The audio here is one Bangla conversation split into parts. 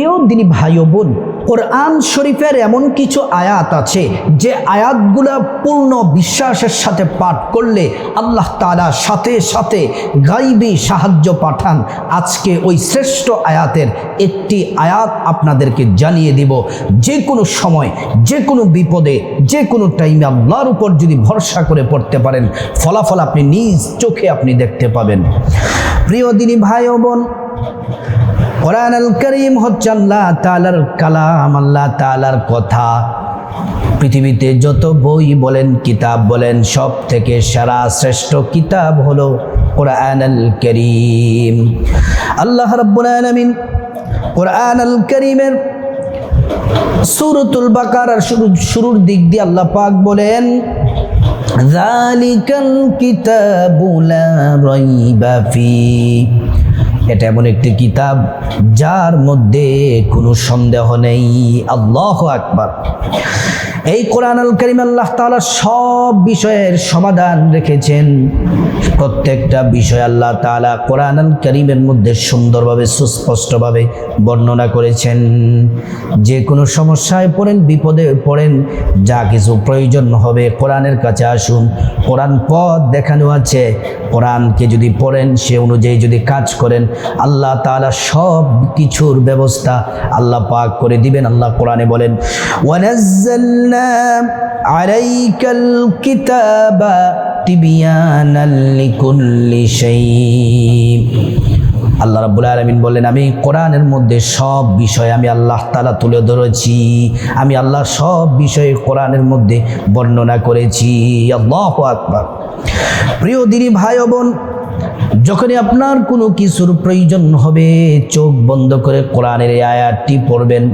প্রিয় দিনী ভাই বোন, কোরআন শরীফের এমন কিছু আয়াত আছে, যে আয়াতগুলো পূর্ণ বিশ্বাসের সাথে পাঠ করলে আল্লাহ তালা সাথে সাথে গাইবি সাহায্য পাঠান। আজকে ওই শ্রেষ্ঠ আয়াতের একটি আয়াত আপনাদেরকে জানিয়ে দিব। যে কোনো সময়, যে কোনো বিপদে, যে কোনো টাইমে আল্লাহর উপর যদি ভরসা করে পড়তে পারেন, ফলাফল আপনি নিজ চোখে আপনি দেখতে পাবেন। প্রিয় দিনী ভাই বোন কোরআন আল করিম হচ্ছে আল্লাহ তালার কালাম, আল্লাহ তালার কথা। পৃথিবীতে যত বই বলেন, কিতাব বলেন সব থেকে সেরা, শ্রেষ্ঠ কিতাব হলো কোরআন আল করিম। আল্লাহ রব্বুল আলমিন কোরআন আল করিমের সুরতুল বাকার শুরু, শুরুর দিক দিয়ে আল্লাহ পাক বলেন জালিকাল কিতাবু লা রাইবা ফি। এটা এমন একটি কিতাব যার মধ্যে কোনো সন্দেহ নেই। আল্লাহ আকবার। এই কোরআন আল করিম আল্লাহ তাআলা সব বিষয়ের সমাধান রেখেছেন। প্রত্যেকটা বিষয় আল্লাহ তাআলা কোরআন আল করিমের মধ্যে সুন্দরভাবে, সুস্পষ্টভাবে বর্ণনা করেছেন। যে কোনো সমস্যায় পড়েন, বিপদে পড়েন, যা কিছু প্রয়োজন হবে কোরআনের কাছে আসুন। কোরআন পথ দেখানো আছে। কোরআনকে যদি পড়েন, সে অনুযায়ী যদি কাজ করেন, আল্লাহ তাআলা সব কিছুর ব্যবস্থা আল্লাহ পাক করে দিবেন। আল্লাহ কোরআনে বলেন আলাইকাল কিতাবা তিবিয়ানাল লিকুল্লি শাই আল্লাহ রাব্বুল আলামিন বললেন, আমি কোরআনের মধ্যে সব বিষয় আমি আল্লাহ তালা তুলে ধরেছি। আমি আল্লাহ সব বিষয়ে কোরআনের মধ্যে বর্ণনা করেছি। আল্লাহু আকবার। প্রিয় দিনী ভাই বোন, যখনই আপনার কোনো কিছুর প্রয়োজন হবে, চোখ বন্ধ করে কোরআনের আয়াতটি পড়বেন।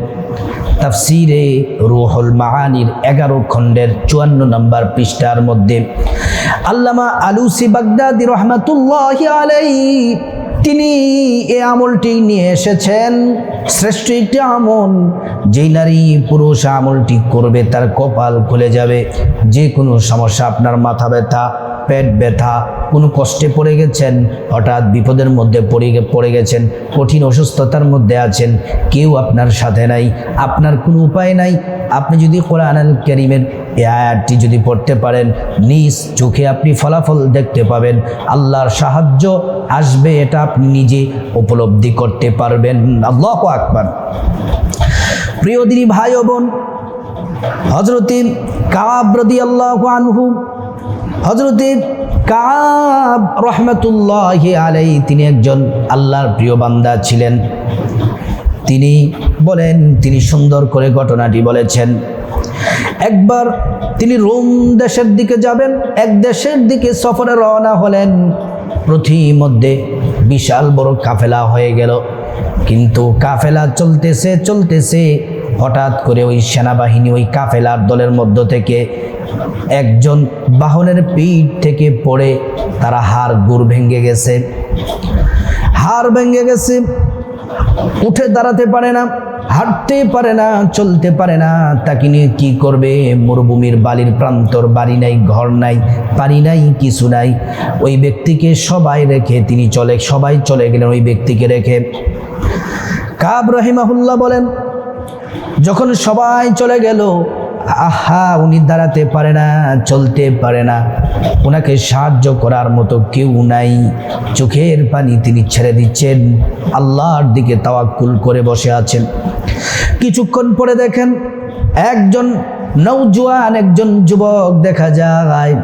তাফসিরে রুহুল মাহানির এগারো খণ্ডের চুয়ান্ন নম্বর পৃষ্ঠার মধ্যে, আল্লামা আলুসি বাগদাদি রহমাতুল্লাহ আলাই তিনি এ আমলটি নিয়ে এসেছেন। শ্রেষ্ঠ একটি আমল, যেই নারী পুরুষ আমলটি করবে তার কপাল খুলে যাবে যে কোনো সমস্যা আপনার মাথা ব্যথা পেট ব্যথা, কোনো কষ্টে পড়ে গেছেন, হঠাৎ বিপদের মধ্যে পড়ে পড়ে গেছেন, কঠিন অসুস্থতার মধ্যে আছেন, কেউ আপনার সাথে নাই, আপনার কোনো উপায় নাই। আপনি যদি কোরআন করিমের এই আয়াতটি যদি পড়তে পারেন, নিজ চোখে আপনি ফলাফল দেখতে পাবেন, আল্লাহর সাহায্য আসবে, এটা আপনি নিজে উপলব্ধি করতে পারবেন। আল্লাহ আকবার। প্রিয় দিনী ভাই বোন হজরতি কাব রদি আল্লাহ আনহু হজরতে কাব রহমতুল্লাহ আলাই তিনি একজন আল্লাহর প্রিয় বান্দা ছিলেন। তিনি বলেন, তিনি সুন্দর করে ঘটনাটি বলেছেন। একবার তিনি রোম দেশের দিকে যাবেন, এক দেশের দিকে সফরে রওনা হলেন। প্রতিমধ্যে বিশাল বড় কাফেলা হয়ে গেল। কিন্তু কাফেলা চলতেছে চলতেছে হঠাৎ করে ওই সেনাবাহিনী ওই কাফেলার দলের মধ্য থেকে একজন বাহনের পিঠ থেকে পড়ে, তারা হাড় গুড় ভেঙে গেছে। হাড় ভেঙে গেছে, উঠে দাঁড়াতে পারে না, হাঁটতে পারে না, চলতে পারে না, তাকে নিয়ে কি করবে? মরুভূমির বালির প্রান্তর, বাড়ি নাই, ঘর নাই বাড়ি নাই, কিছু নাই। ওই ব্যক্তিকে সবাই রেখে তিনি চলে, সবাই চলে গেলেন ওই ব্যক্তিকে রেখে। কাব রহিমাহুল্লাহ বলেন যখন সবাই চলে গেল, আহা, উনি দাঁড়াতে পারে না, চলতে পারে না। ওনাকে সাহায্য করার মতো কেউ নাই। চোখের পানি তিনি ছেড়ে দিচ্ছেন। আল্লাহর দিকে তাওয়াক্কুল করে বসে আছেন। কিছুক্ষণ পরে দেখেন একজন নৌজোয়ান একজন যুবক দেখা যায়।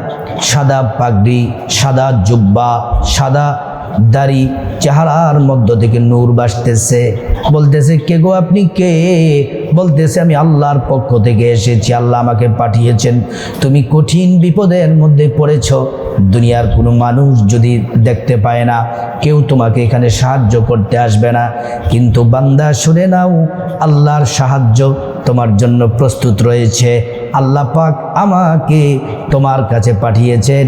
সাদা পাগড়ি, সাদা জুব্বা, সাদা দাড়ি চেহারার মধ্য থেকে নূর বাসতেছে। বলতেছে, কে গো আপনি? কে? বলতেছে, আমি আল্লাহর পক্ষ থেকে এসেছি। আল্লাহ আমাকে পাঠিয়েছেন। তুমি কঠিন বিপদের মধ্যে পড়েছ। দুনিয়ার কোনো মানুষ যদি দেখতে পায় না, কেউ তোমাকে এখানে সাহায্য করতে আসবে না। কিন্তু বান্দা, শুনে নাও, আল্লাহর সাহায্য তোমার জন্য প্রস্তুত রয়েছে। আল্লাহ পাক আমাকে তোমার কাছে পাঠিয়েছেন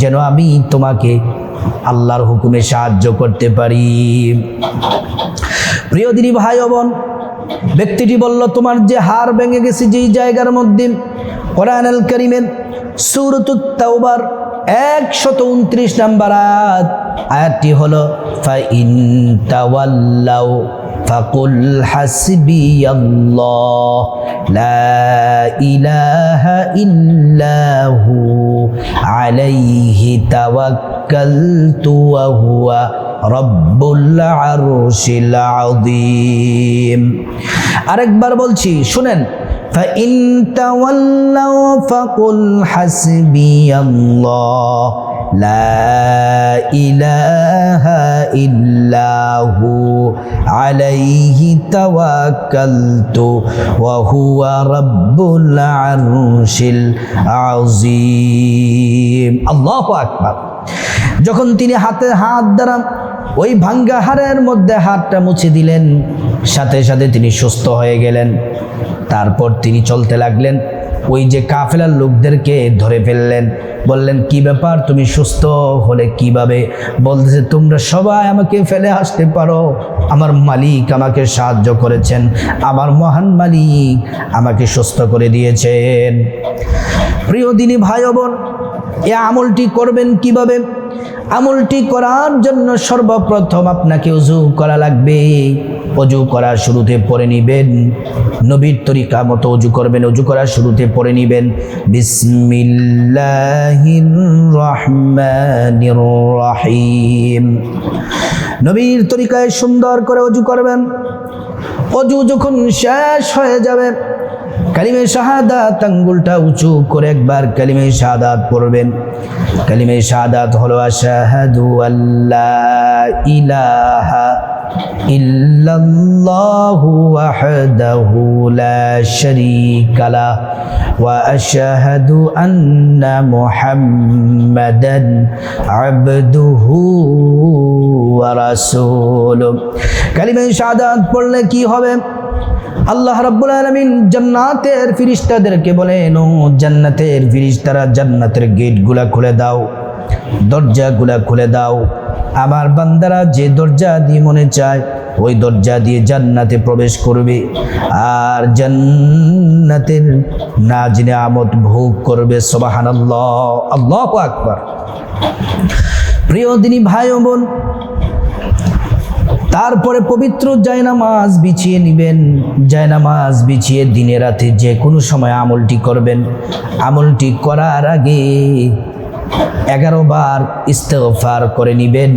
যেন আমি তোমাকে আল্লাহর হুকুমে সাহায্য করতে পারি। প্রিয় দিনী ভাই বোন, ব্যক্তিটি বলল, তোমার যে হার ভেঙে গেছে যেই জায়গার মধ্যে কোরআন করিমের সুরতুত তাওবার একশত উনত্রিশ নাম্বার আয়াত, আয়াতটি হলো, ফাইন তাওয়াল্লাও فقل حسبي الله لا إله إلا هو عليه توكلت وهو رب العرش العظيم আরেকবার বলছি শুনেন فإن تولوا فقل حسبي الله لا إله إلا هو عليه توكلت وهو رب العرش العظيم الله أكبر যখন তিনি হাতে হাত দ্বারা ওই ভাঙ্গা হাড়ের মধ্যে হাতটা মুছে দিলেন সাথে সাথে তিনি সুস্থ হয়ে গেলেন তারপর তিনি চলতে লাগলেন। ওই যে কাফেলার লোকদেরকে ধরে ফেললেন। বললেন, কি ব্যাপার? তুমি সুস্থ হলে কীভাবে? বলতেছে, তোমরা সবাই আমাকে ফেলে আসতে পারো। আমার মালিক আমাকে সাহায্য করেছেন। আমার মহান মালিক আমাকে সুস্থ করে দিয়েছেন। প্রিয় দিনী ভাই বোন, এ আমলটি করবেন কীভাবে? আমলটি করার জন্য সর্বপ্রথম আপনাকে উজু করা লাগবে। অজু করার শুরুতে পরে নিবেন। নবীর তরিকা মতো অজু করবেন, অজু করার শুরুতে পরে নিবেন। বিসমিল্লাহির রহমানির রহিম নবীর তরিকায় সুন্দর করে অজু করবেন। অজু যখন শেষ হয়ে যাবে কালিমে শাহাদাত আঙ্গুলটা উঁচু করে একবার কালিমে শাহাদাত পড়বেন। কালিমে শাহাদাত হলো, আশাহাদু আল্লাহ ইলাহা ইল্লাল্লাহু ওয়াহদাহু লা শারীকা লা ওয়া আশহাদু আন্না মুহাম্মাদান আবদুহু ওয়া রাসূলুহু। কালিমে শাহাদাত পড়লে কি হবে? আল্লাহ রাব্বুল আলামিন জান্নাতের ফিরিস্তাদেরকে বলেন, ও জান্নাতের ফিরিস্তারা, জান্নাতের গেটগুলা খুলে দাও, দরজাগুলা খুলে দাও। আমার বান্দারা যে দরজা দিয়ে মনে চায়, ওই দরজা দিয়ে জান্নাতে প্রবেশ করবে। আর জান্নাতের নাজনে আমদ ভোগ করবে, সুবহানাল্লাহ, আল্লাহু আকবার। প্রিয় দিনী ভাই ও বোন তারপরে পবিত্র জায়নামাজ বিছিয়ে নেবেন। জায়নামাজ বিছিয়ে দিনে রাতে যে কোনো সময় আমলটি করবেন। আমলটি করার আগে এগারো বার ইস্তেগফার করে নিবেন,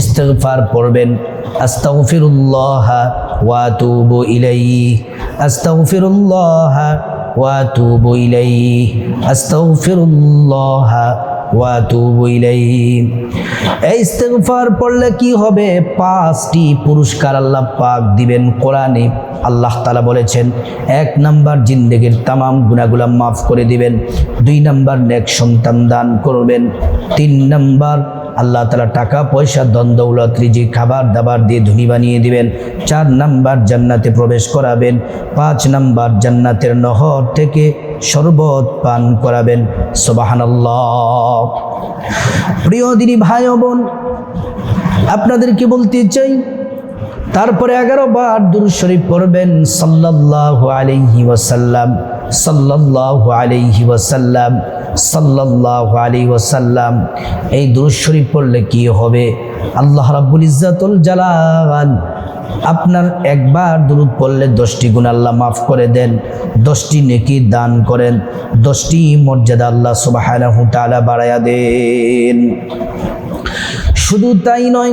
ইস্তেগফার পড়বেন। আস্তাগফিরুল্লাহ ওয়া তুবু ইলাইহি, আস্তাগফিরুল্লাহ ওয়া তুবু ইলাইহি, আস্তাগফিরুল্লাহ ওয়াতুবু ইলাইহি। এই ইস্তেগফার পড়লে কি হবে? পাঁচটি পুরস্কার আল্লাহ পাক দিবেন কোরআনে। আল্লাহ তালা বলেছেন, এক নাম্বার জিন্দেগির তামাম গুণাগুলা মাফ করে দিবেন, দুই নাম্বার নেক সন্তান দান করবেন, তিন নাম্বার আল্লাহ তালা টাকা, পয়সা দ্বন্দ্বৌলত রিজি খাবার দাবার দিয়ে ধনী বানিয়ে দিবেন। চার নাম্বার জান্নাতে প্রবেশ করাবেন। পাঁচ নাম্বার জান্নাতের নহর থেকে শরবত পান করাবেন। সোবাহানাল্লাহ। প্রিয় দিনী ভাই বোন, আপনাদেরকে বলতে চাই, তারপরে এগারো বার দুর শরীফ পড়বেন সাল্লাল্লাহু আলাইহি ওয়াসাল্লাম, সাল্লাল্লাহু আলাইহি ওয়াসাল্লাম। সাল্লাল্লাহু আলাইহি ওয়াসাল্লাম, এই দুরূদ শরীফ পড়লে কি হবে? আল্লাহ রাব্বুল ইজ্জাতুল জালাল আপনার একবার দুরুদ পড়লে দশটি গুণ আল্লাহ মাফ করে দেন, দশটি নেকি দান করেন, দশটি মর্যাদা আল্লাহ তাআলা বাড়ায়া দেন। শুধু তাই নয়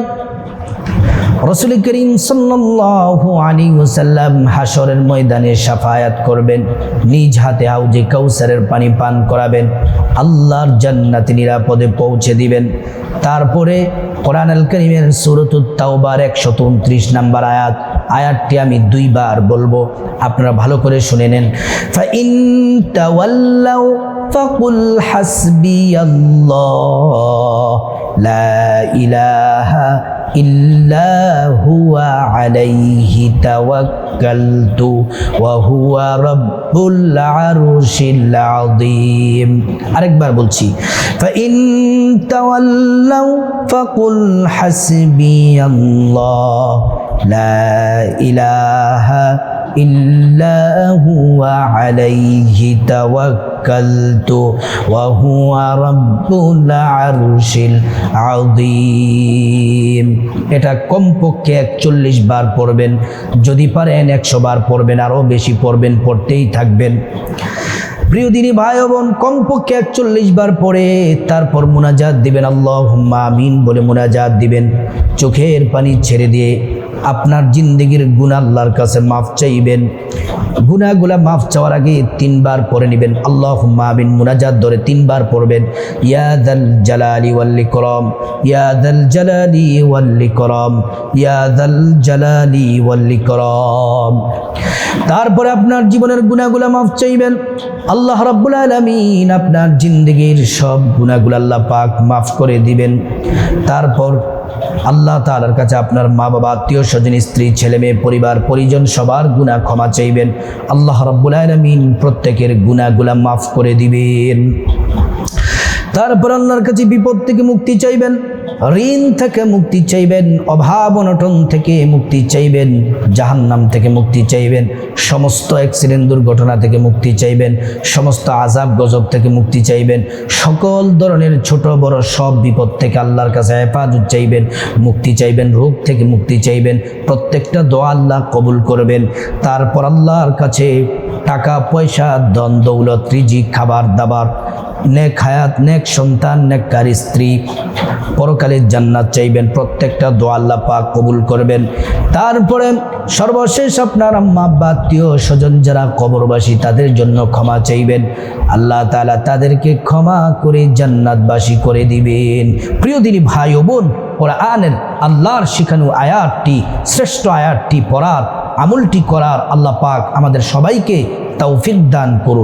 রসুল করিম সাল্লাল্লাহু আলী ওসাল্লাম হাসরের ময়দানে সাফায়াত করবেন, নিজ হাতে হাউজে কৌসারের পানি পান করাবেন, আল্লাহর জান্নাতে নিরাপদে পৌঁছে দিবেন। তারপরে কোরআন আল করিমের সুরতুত তাওবার একশত উনত্রিশ নাম্বার আয়াত, আয়াতটি আমি দুইবার বলব, আপনারা ভালো করে শুনে নেন। তাওয়াল্লাউ ফাকুল হাসবিয়াল্লাহ, লা ইলাহা إلا هو عليه توكلت وهو رب العرش العظيم আরেকবার বলছি فإن تولوا فقل حسبي الله لا إله إلا هو عليه توكلت وهو رب العرش العظيم এটা কমপক্ষে একচল্লিশ বার পড়বেন। যদি পারেন একশো বার পড়বেন, আরও বেশি পড়বেন, পড়তেই থাকবেন। প্রিয় দিনী ভাই বোন, কমপক্ষে একচল্লিশ বার পরে তারপর মোনাজাত দিবেন আল্লাহ আমিন বলে মোনাজাত দিবেন। চোখের পানি ছেড়ে দিয়ে আপনার জিন্দগির গুণা আল্লাহর কাছে মাফ চাইবেন। গুনাগুলা মাফ চাওয়ার আগে তিনবার পড়ে নেবেন। আল্লাহ আমিন, মোনাজাত ধরে তিনবার পড়বেন। ইয়াদাল জালালি ওয়াল্লি করম ইয়াদাল জালালি ওয়াল্লি করম ইয়াদাল জালালি ওয়াল্লি করম তারপরে আপনার জীবনের গুণাগুলা মাফ চাইবেন। আল্লাহ রাব্বুল আলামিন আপনার জিন্দগির সব গুণাগুলো আল্লাহ পাক মাফ করে দিবেন। তারপর আল্লাহ তালার কাছে আপনার মা বাবা আত্মীয় স্বজন, স্ত্রী, ছেলে মেয়ে, পরিবার, পরিজন সবার গুণা ক্ষমা চাইবেন। আল্লাহ রব্বুল আলমিন প্রত্যেকের গুণাগুলা মাফ করে দিবেন। তারপর আল্লাহর কাছে বিপদ থেকে মুক্তি চাইবেন, ঋণ থেকে মুক্তি চাইবেন, অভাব অনটন থেকে মুক্তি চাইবেন, জাহান্নাম থেকে মুক্তি চাইবেন, সমস্ত অ্যাক্সিডেন্ট দুর্ঘটনা থেকে মুক্তি চাইবেন, সমস্ত আজাব গজব থেকে মুক্তি চাইবেন, সকল ধরনের ছোট বড় সব বিপদ থেকে আল্লাহর কাছে হেফাজত চাইবেন, মুক্তি চাইবেন, রোগ থেকে মুক্তি চাইবেন, প্রত্যেকটা দোয়া আল্লাহ কবুল করবেন। তারপর আল্লাহর কাছে টাকা, পয়সা দন দৌলত, রিজিক, খাবার, দাবার নেক হায়াত, নেক সন্তান নেক নেককার স্ত্রী পরকালের জান্নাত চাইবেন, প্রত্যেকটা দোয়া আল্লাহ পাক কবুল করবেন। তারপরে সর্বশেষ আপনার আম্মা আত্মীয় স্বজন যারা কবরবাসী, তাদের জন্য ক্ষমা চাইবেন। আল্লাহ তালা তাদেরকে ক্ষমা করে জান্নাতবাসী করে দিবেন। প্রিয় দিনী ভাই ও বোন, কোরআনের আল্লাহর শিখানো আয়াতটি, শ্রেষ্ঠ আয়াতটি পড়ার, আমলটি করার আল্লাহ পাক আমাদের সবাইকে তৌফিক দান করুন।